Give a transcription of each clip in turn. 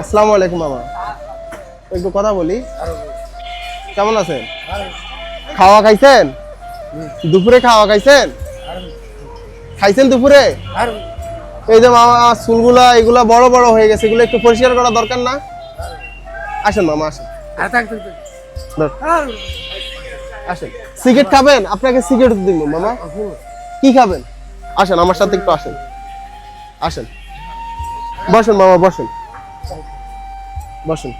আসসালামু আলাইকুম, মামা। একটু কথা বলি। কেমন আছেন? খাওয়া খাইছেন? দুপুরে খাওয়া খাইছেন? খাইছেন দুপুরে? এই যে মামা, চুলগুলা, এগুলা বড় বড় হয়ে গেছে, এগুলো একটু পরিষ্কার করা দরকার না? আসেন, মামা, আসেন। আসেন। সিগারেট খাবেন? আপনাকে সিগারেট দিব, মামা। কি খাবেন? আসেন, আমার সাথে একটু আসেন। আসেন। বসেন, মামা, বসেন। বসেন।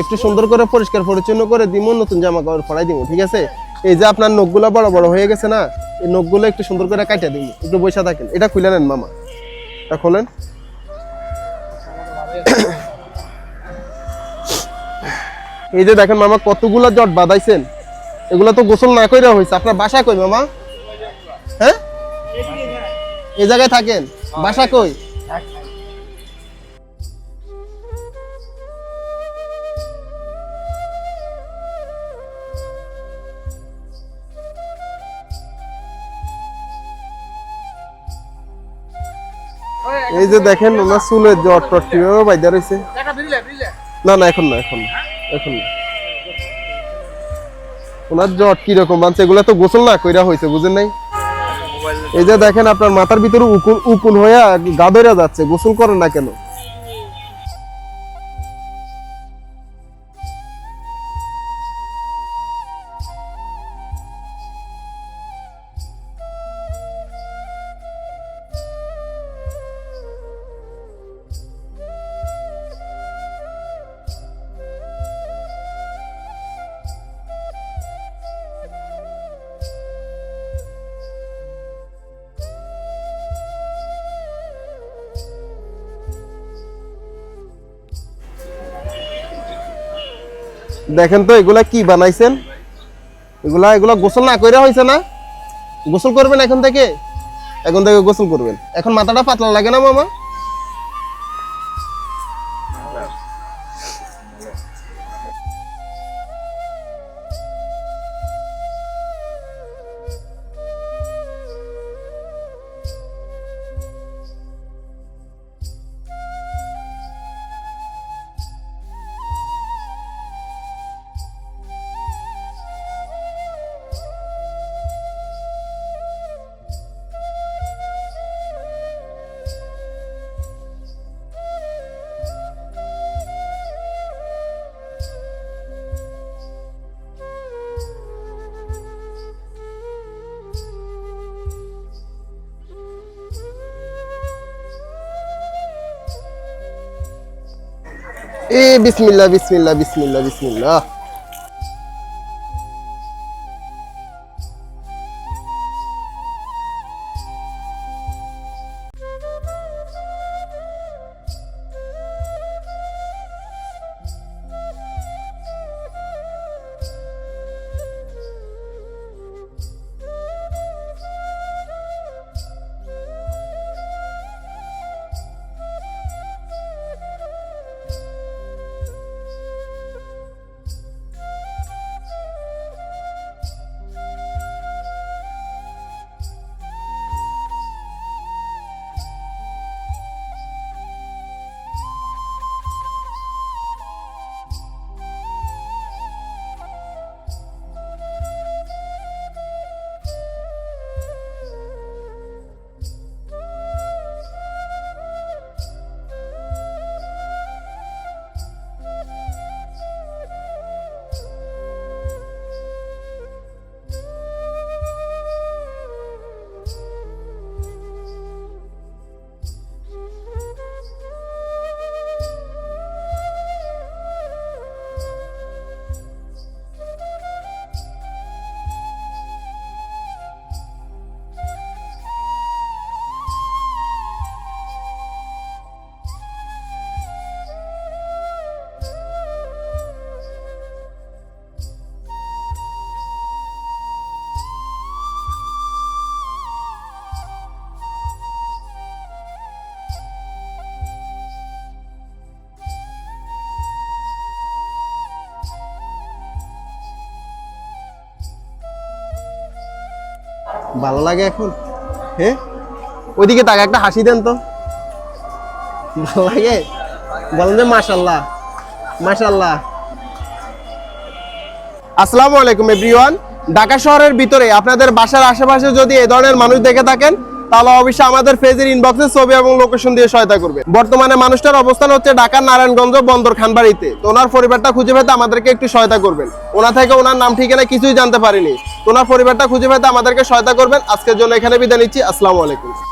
একটু সুন্দর করে পরিষ্কার পরিচ্ছন্ন করে দিব নতুন জামা কাপড় পরাই দিব ঠিক আছে? এই যে আপনার নখগুলো বড় বড় হয়ে গেছে না, এই নখগুলো একটু সুন্দর করে কাটিয়ে দিব একটু বসে থাকেন। এটা খুলে নেন, মামা। এটা খোলেন। এই যে দেখেন, মামা, কতগুলা জট বাঁধাইছেন। এগুলো তো গোসল না কইরা হয়েছে আপনার বাসা কই, মামা? হ্যাঁ? এই জায়গায় থাকেন। বাসা কই? এই যে দেখেন ওনার চুলের যে টট কীভাবে বাইদা রয়েছে না না, এখন না, এখন এখন ওনার জট কীরকম? মানছে এগুলা তো গোসল না কইরা হয়েছে বুঝেন নাই? এই যে দেখেন আপনার মাথার ভিতরে উকুন উকুন হইয়া গাদরা যাচ্ছে, গোসল করেন না কেন? দেখেন তো, এগুলা কি বানাইছেন? এগুলা এগুলা গোসল না করে হয়েছে না? গোসল করবেন এখন থেকে? এখন থেকে গোসল করবেন। এখন মাথাটা পাতলা লাগে না, মামা? এ বিসমিল্লা বিসমিল্লা বিসমিল্লা বিসমিল্লাহ। ভালো লাগে এখন? হ্যাঁ ওইদিকে তাকে একটা হাসি দেন তো। ভালো লাগে? বলেন যে মাশাল্লাহ মাশাল্লাহ। আসসালামু আলাইকুম এভরিওয়ান ঢাকা শহরের ভিতরে আপনাদের বাসার আশেপাশে যদি এ ধরনের মানুষ দেখে থাকেন তাহলে অবশ্যই আমাদের ফেজের ইনবক্সে ছবি এবং লোকেশন দিয়ে সহায়তা করবে। বর্তমানে মানুষটার অবস্থান হচ্ছে ঢাকার নারায়ণগঞ্জ বন্দর খানবাড়িতে তো ওনার পরিবারটা খুঁজে পেতে আমাদেরকে একটু সহায়তা করবেন। ওনা থেকে ওনার নাম, ঠিকানা কিছুই জানতে পারিনি। ওনার পরিবারটা খুঁজে পেতে আমাদেরকে সহায়তা করবেন। আজকের জন্য এখানে বিদায় নিচ্ছি। আসসালামু আলাইকুম।